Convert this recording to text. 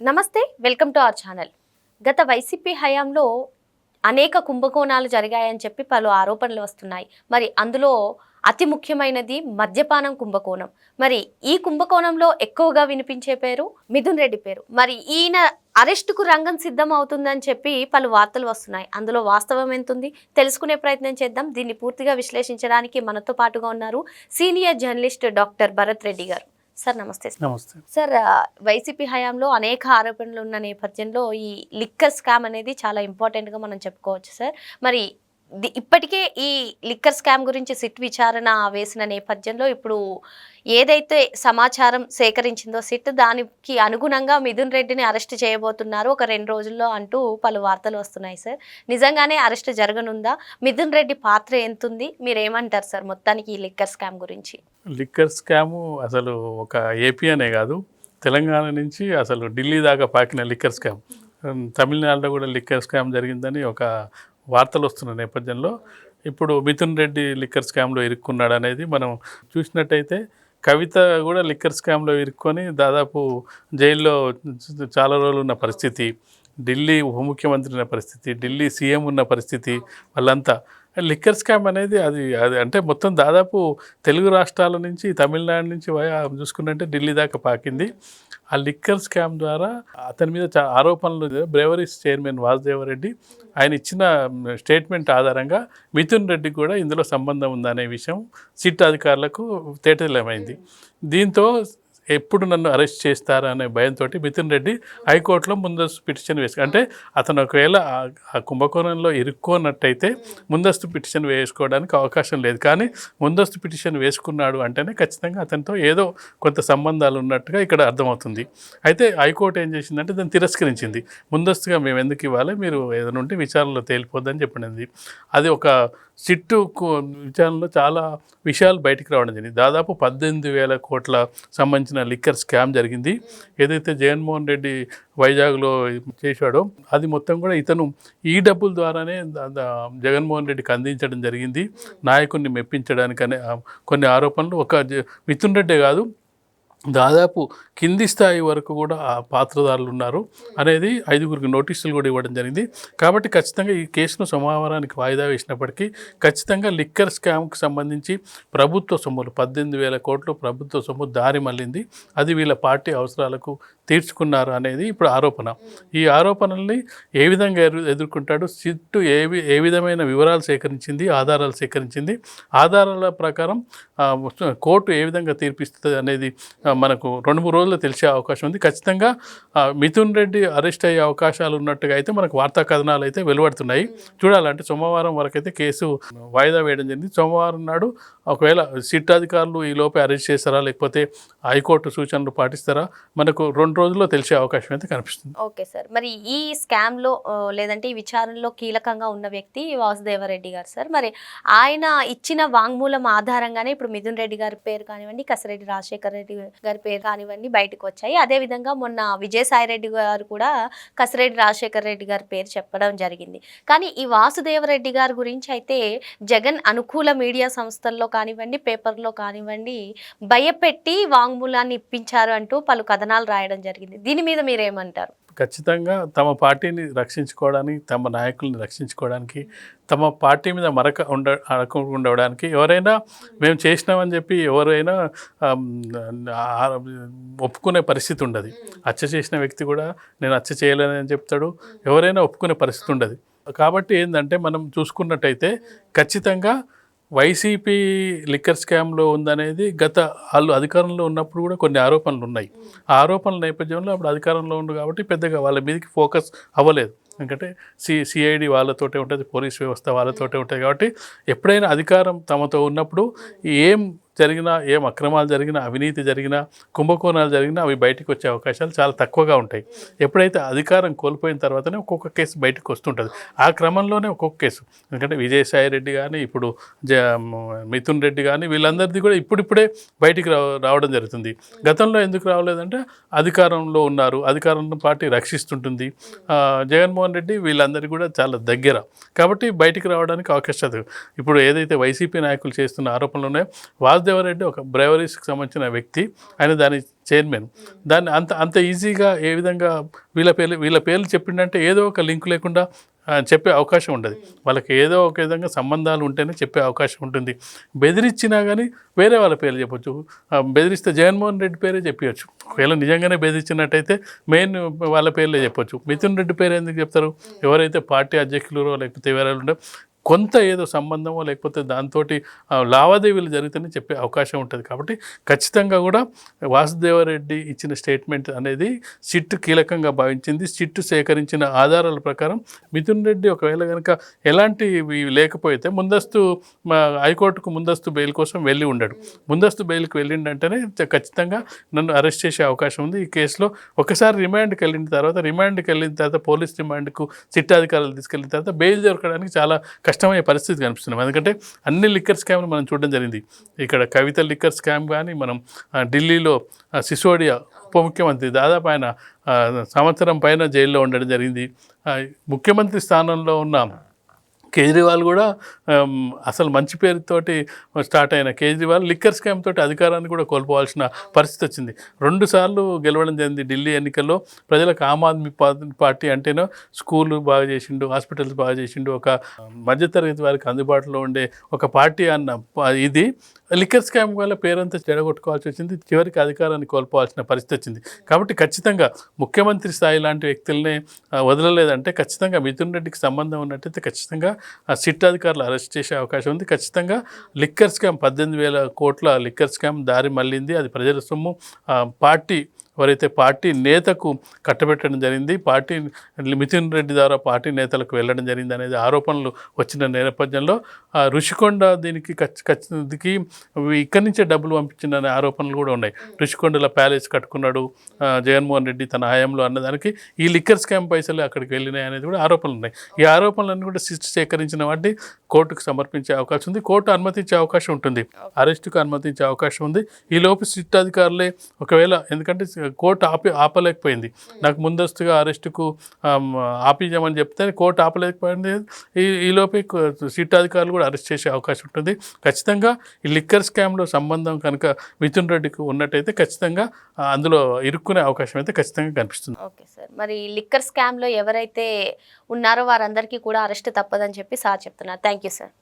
నమస్తే welcome to our channel. గత YCP హయాంలో అనేక కుంభకోణాలు జరిగాయని చెప్పి పలు ఆరోపణలు వస్తున్నాయి. మరి అందులో అతి ముఖ్యమైనది మద్యపానం కుంభకోణం. మరి ఈ కుంభకోణంలో ఎక్కువగా వినిపించే పేరు మిథున్ రెడ్డి పేరు. మరి ఈయన అరెస్టుకు రంగం సిద్ధం అవుతుందని చెప్పి పలు వార్తలు వస్తున్నాయి. అందులో వాస్తవం ఎంతుంది? తెలుసుకునే ప్రయత్నం చేద్దాం. దీన్ని పూర్తిగా విశ్లేషించడానికి మనతో పాటుగా ఉన్నారు senior journalist doctor Bharat Reddy garu. Sir నమస్తే సార్. నమస్తే సార్ వైసీపీ హయాంలో అనేక ఆరోపణలు ఉన్న నేపథ్యంలో ఈ లిక్కర్ స్కామ్ అనేది చాలా ఇంపార్టెంట్గా మనం చెప్పుకోవచ్చు సార్ మరి ఇప్పటికే ఈ లిక్కర్ స్కామ్ గురించి సిట్ విచారణ వేసిన నేపథ్యంలో ఇప్పుడు ఏదైతే సమాచారం సేకరించిందో సిట్ దానికి అనుగుణంగా మిథున్ రెడ్డిని అరెస్ట్ చేయబోతున్నారు. ఒక రెండు రోజుల్లో అంటూ పలు వార్తలు వస్తున్నాయి సార్. నిజంగానే అరెస్ట్ జరగనుందా? మిథున్ రెడ్డి పాత్ర ఎంతుంది? మీరు ఏమంటారు సార్ మొత్తానికి ఈ లిక్కర్ స్కామ్ గురించి? లిక్కర్ స్కాము అసలు ఒక ఏపీ అనే కాదు. తెలంగాణ నుంచి అసలు ఢిల్లీ దాకా పాకిన లిక్కర్ స్కామ్. తమిళనాడులో కూడా లిక్కర్ స్కామ్ జరిగిందని ఒక వార్తలు వస్తున్న నేపథ్యంలో ఇప్పుడు మిథున్ రెడ్డి లిక్కర్ స్కామ్లో ఇరుక్కున్నాడు అనేది మనం చూసినట్టయితే కవిత కూడా లిక్కర్ స్కామ్లో ఇరుక్కొని దాదాపు జైల్లో చాలా రోజులు ఉన్న పరిస్థితి ఢిల్లీ ఉప ముఖ్యమంత్రి ఉన్న పరిస్థితి ఢిల్లీ సీఎం ఉన్న పరిస్థితి వాళ్ళంతా లిక్కర్ స్కామ్ అనేది అది అది అంటే మొత్తం దాదాపు తెలుగు రాష్ట్రాల నుంచి తమిళనాడు నుంచి వయా ఢిల్లీ దాకా పాకింది. ఆ లిక్కర్ స్కామ్ ద్వారా అతని మీద చా ఆరోపణలు బ్రేవరీస్ చైర్మన్ వాసుదేవరెడ్డి ఆయన ఇచ్చిన స్టేట్మెంట్ ఆధారంగా మిథున్ రెడ్డి కూడా ఇందులో సంబంధం ఉందనే విషయం సిట్ అధికారులకు తేటలమైంది దీంతో ఎప్పుడు నన్ను అరెస్ట్ చేస్తారా అనే భయంతో మితిన్ రెడ్డి హైకోర్టులో ముందస్తు పిటిషన్ వేసు అంటే అతను ఒకవేళ ఆ- కుంభకోణంలో ఇరుక్కోనట్టయితే ముందస్తు పిటిషన్ వేసుకోవడానికి అవకాశం లేదు. కానీ ముందస్తు పిటిషన్ వేసుకున్నాడు అంటేనే ఖచ్చితంగా అతనితో ఏదో కొంత సంబంధాలు ఉన్నట్టుగా ఇక్కడ అర్థమవుతుంది. అయితే హైకోర్టు ఏం చేసిందంటే దాన్ని తిరస్కరించింది. ముందస్తుగా మేము ఎందుకు ఇవ్వాలి? మీరు ఏదైనా ఉంటే విచారణలో తేలిపోద్దని చెప్పినది. అది ఒక సిట్టు విచారణలో చాలా విషయాలు బయటికి రావడం జరిగింది. దాదాపు పద్దెనిమిది వేల కోట్ల సంబంధించిన లిక్కర్ స్కామ్ జరిగింది. ఏదైతే జగన్మోహన్ రెడ్డి వైజాగ్లో చేశాడో అది మొత్తం కూడా ఇతను ఈ డబ్బుల ద్వారానే జగన్మోహన్ రెడ్డికి అందించడం జరిగింది. నాయకుడిని మెప్పించడానికి అనే కొన్ని ఆరోపణలు. ఒక జ- మిథున్ రెడ్డి కాదు దాదాపు కింది స్థాయి వరకు కూడా ఆ పాత్రదారులు ఉన్నారు అనేది ఐదుగురికి నోటీసులు కూడా ఇవ్వడం జరిగింది. కాబట్టి ఖచ్చితంగా ఈ కేసును సోమవారానికి వాయిదా వేసినప్పటికీ ఖచ్చితంగా లిక్కర్ స్కామ్కి సంబంధించి ప్రభుత్వ సొమ్ములు పద్దెనిమిది వేల కోట్లు ప్రభుత్వ సొమ్ము దారి మళ్ళింది. అది వీళ్ళ పార్టీ అవసరాలకు తీర్చుకున్నారు అనేది ఇప్పుడు ఆరోపణ. ఈ ఆరోపణల్ని ఏ విధంగా ఎదుర్కొంటాడు సిట్టు ఏ ఏ విధమైన వివరాలు సేకరించింది ఆధారాలు సేకరించింది ఆధారాల ప్రకారం కోర్టు ఏ విధంగా తీర్పిస్తుంది అనేది మనకు రెండు మూడు రోజుల్లో తెలిసే అవకాశం ఉంది. ఖచ్చితంగా మిథున్ రెడ్డి అరెస్ట్ అయ్యే అవకాశాలు ఉన్నట్టుగా అయితే మనకు వార్తా కథనాలు అయితే వెలువడుతున్నాయి. చూడాలంటే సోమవారం వరకు అయితే కేసు వాయిదా వేయడం జరిగింది. సోమవారం నాడు ఒకవేళ సిట్ అధికారులు ఈ లోపే అరెస్ట్ చేస్తారా లేకపోతే హైకోర్టు సూచనలు పాటిస్తారా మనకు రెండు రోజుల్లో తెలిసే అవకాశం అయితే కనిపిస్తుంది. Okay sir. మరి ఈ స్కామ్లో లేదంటే ఈ విచారణలో కీలకంగా ఉన్న వ్యక్తి వాసుదేవరెడ్డి గారు సార్. మరి ఆయన ఇచ్చిన వాంగ్మూలం ఆధారంగానే ఇప్పుడు మిథున్ రెడ్డి గారి పేరు కానివ్వండి కసిరెడ్డి రాజశేఖర రెడ్డి గారి పేరు కానివ్వండి బయటకు వచ్చాయి. అదేవిధంగా మొన్న విజయసాయి రెడ్డి గారు కూడా కసిరెడ్డి రాజశేఖర రెడ్డి గారి పేరు చెప్పడం జరిగింది. కానీ ఈ వాసుదేవరెడ్డి గారి గురించి అయితే జగన్ అనుకూల మీడియా సంస్థల్లో కానివ్వండి పేపర్లో కానివ్వండి భయపెట్టి వాంగ్మూలాన్ని ఇప్పించారు అంటూ పలు కథనాలు రాయడం జరిగింది. దీని మీద మీరేమంటారు? ఖచ్చితంగా తమ పార్టీని రక్షించుకోవడానికి తమ నాయకుల్ని రక్షించుకోవడానికి తమ పార్టీ మీద మరక ఉండ అడగకుండా ఉండడానికి ఎవరైనా మేము చేసినామని చెప్పి ఎవరైనా ఒప్పుకునే పరిస్థితి ఉండదు. హత్య చేసిన వ్యక్తి కూడా నేను హత్య చేయలేనని చెప్తాడు. ఎవరైనా ఒప్పుకునే పరిస్థితి ఉండదు. కాబట్టి ఏంటంటే మనం చూసుకున్నట్టయితే ఖచ్చితంగా వైసీపీ లిక్కర్ స్కామ్లో ఉందనేది గత వాళ్ళు అధికారంలో ఉన్నప్పుడు కూడా కొన్ని ఆరోపణలు ఉన్నాయి. ఆ ఆరోపణల నేపథ్యంలో అప్పుడు అధికారంలో ఉండు కాబట్టి పెద్దగా వాళ్ళ మీదకి ఫోకస్ అవ్వలేదు. ఎందుకంటే సి సిఐడి వాళ్ళతోటే ఉంటుంది పోలీస్ వ్యవస్థ వాళ్ళతోటే ఉంటుంది కాబట్టి ఎప్పుడైనా అధికారం తమతో ఉన్నప్పుడు ఏం జరిగినా ఏం అక్రమాలు జరిగినా అవినీతి జరిగినా కుంభకోణాలు జరిగినా అవి బయటకు వచ్చే అవకాశాలు చాలా తక్కువగా ఉంటాయి. ఎప్పుడైతే అధికారం కోల్పోయిన తర్వాతనే ఒక్కొక్క కేసు బయటకు వస్తుంటుంది. ఆ క్రమంలోనే ఒక్కొక్క కేసు. ఎందుకంటే విజయసాయి రెడ్డి కానీ ఇప్పుడు జ మిథున్ రెడ్డి కానీ వీళ్ళందరిది కూడా ఇప్పుడిప్పుడే బయటికి రావడం జరుగుతుంది. గతంలో ఎందుకు రావలేదంటే అధికారంలో ఉన్నారు. అధికారంలో పార్టీ రక్షిస్తుంటుంది. జగన్మోహన్ రెడ్డి వీళ్ళందరికీ కూడా చాలా దగ్గర. కాబట్టి బయటికి రావడానికి అవకాశాలు ఇప్పుడు ఏదైతే వైసీపీ నాయకులు చేస్తున్న ఆరోపణలు ఉన్నాయో వాసుదేవరెడ్డి ఒక బ్రైవరీస్కి సంబంధించిన వ్యక్తి. ఆయన దాని చైర్మన్. దాన్ని అంత అంత ఈజీగా ఏ విధంగా వీళ్ళ పేర్లు వీళ్ళ పేర్లు చెప్పిండంటే ఏదో ఒక లింక్ లేకుండా చెప్పే అవకాశం ఉండదు. వాళ్ళకి ఏదో ఒక విధంగా సంబంధాలు ఉంటేనే చెప్పే అవకాశం ఉంటుంది. బెదిరించినా కానీ వేరే వాళ్ళ పేర్లు చెప్పొచ్చు. బెదిరిస్తే జగన్మోహన్ రెడ్డి పేరే చెప్పవచ్చు ఒకవేళ నిజంగానే బెదిరించినట్టయితే మెయిన్ వాళ్ళ పేర్లే చెప్పొచ్చు. మిథున్ రెడ్డి పేరు ఎందుకు చెప్తారు? ఎవరైతే పార్టీ అధ్యక్షులు లేకపోతే ఎవరైనా ఉంటే కొంత ఏదో సంబంధమో లేకపోతే దాంతో లావాదేవీలు జరుగుతాయని చెప్పే అవకాశం ఉంటుంది. కాబట్టి ఖచ్చితంగా కూడా వాసుదేవరెడ్డి ఇచ్చిన స్టేట్మెంట్ అనేది సిట్ కీలకంగా భావించింది. సిట్ సేకరించిన ఆధారాల ప్రకారం మిథున్ రెడ్డి ఒకవేళ కనుక ఎలాంటి లేకపోతే ముందస్తు హైకోర్టుకు ముందస్తు బెయిల్ కోసం వెళ్ళి ఉండడు. ముందస్తు బెయిల్కి వెళ్ళిండంటేనే ఖచ్చితంగా నన్ను అరెస్ట్ చేసే అవకాశం ఉంది. ఈ కేసులో ఒకసారి రిమాండ్కి వెళ్ళిన తర్వాత రిమాండ్కి వెళ్ళిన తర్వాత పోలీస్ రిమాండ్కు సిట్ అధికారులు తీసుకెళ్ళిన తర్వాత బెయిల్ దొరకడానికి చాలా కష్టం కష్టమయ్యే పరిస్థితి కనిపిస్తుంది ఎందుకంటే అన్ని లిక్కర్ స్కామ్లు మనం చూడడం జరిగింది. ఇక్కడ కవిత లిక్కర్ స్కామ్ కానీ మనం ఢిల్లీలో సిసోడియా ఉప ముఖ్యమంత్రి దాదాపు ఆయన సంవత్సరం పైన జైల్లో ఉండడం జరిగింది. ముఖ్యమంత్రి స్థానంలో ఉన్న కేజ్రీవాల్ కూడా అసలు మంచి పేరుతోటి స్టార్ట్ అయిన కేజ్రీవాల్ లిక్కర్ స్కామ్ తోటి అధికారాన్ని కూడా కోల్పోవాల్సిన పరిస్థితి వచ్చింది. రెండుసార్లు గెలవడం జరిగింది ఢిల్లీ ఎన్నికల్లో. ప్రజలకు ఆమ్ ఆద్మీ పార్టీ అంటేనో స్కూళ్ళు బాగా చేసిండు హాస్పిటల్స్ బాగా చేసిండు ఒక మధ్యతరగతి వారికి అందుబాటులో ఉండే ఒక పార్టీ అన్న ఇది లిక్కర్ స్కామ్ వల్ల పేరంతా చెడగొట్టుకోవాల్సి వచ్చింది చివరికి అధికారాన్ని కోల్పోవాల్సిన పరిస్థితి వచ్చింది. కాబట్టి ఖచ్చితంగా ముఖ్యమంత్రి స్థాయి లాంటి వ్యక్తుల్ని వదలలేదంటే ఖచ్చితంగా మిథున్ రెడ్డికి సంబంధం ఉన్నట్టయితే ఖచ్చితంగా ఆ సిట్ అధికారులు అరెస్ట్ చేసే అవకాశం ఉంది. ఖచ్చితంగా లిక్కర్ స్కామ్ పద్దెనిమిది వేల కోట్ల లిక్కర్ స్కామ్ దారి మళ్ళింది. అది ప్రజల సొమ్ము. పార్టీ ఎవరైతే పార్టీ నేతకు కట్టబెట్టడం జరిగింది పార్టీ మిథున్ రెడ్డి ద్వారా పార్టీ నేతలకు వెళ్ళడం జరిగింది అనేది ఆరోపణలు వచ్చిన నేపథ్యంలో రుషికొండ ఋషికొండ దీనికి ఖచ్చితకి ఇక్కడి నుంచే డబ్బులు పంపించిందనే ఆరోపణలు కూడా ఉన్నాయి. రుషికొండలో ప్యాలెస్ కట్టుకున్నాడు జగన్మోహన్ రెడ్డి తన హయాంలో అన్నదానికి ఈ లిక్కర్ స్కామ్ పైసలు అక్కడికి వెళ్ళినాయి అనేది కూడా ఆరోపణలు ఉన్నాయి. ఈ ఆరోపణలన్నీ కూడా సిస్ట్ సేకరించిన వాటిని కోర్టుకు సమర్పించే అవకాశం ఉంది. కోర్టు అనుమతించే అవకాశం ఉంటుంది. అరెస్టుకు అనుమతించే అవకాశం ఉంది. ఈ లోపు సిట్ అధికారులే ఒకవేళ ఎందుకంటే కోర్టు ఆపి ఆపలేకపోయింది. నాకు ముందస్తుగా అరెస్టుకు ఆపించామని చెప్తే కోర్టు ఆపలేకపోయింది. ఈ ఈలోపే సిట్ అధికారులు కూడా అరెస్ట్ చేసే అవకాశం ఉంటుంది. ఖచ్చితంగా ఈ లిక్కర్ స్కామ్లో సంబంధం కనుక మిథున్ రెడ్డికి ఉన్నట్టయితే ఖచ్చితంగా అందులో ఇరుక్కునే అవకాశం అయితే ఖచ్చితంగా కనిపిస్తుంది. Okay sir. మరి లిక్కర్ స్కామ్లో ఎవరైతే ఉన్నారో వారందరికీ కూడా అరెస్ట్ తప్పదని చెప్పి సార్ చెప్తున్నారు. Thank you sir.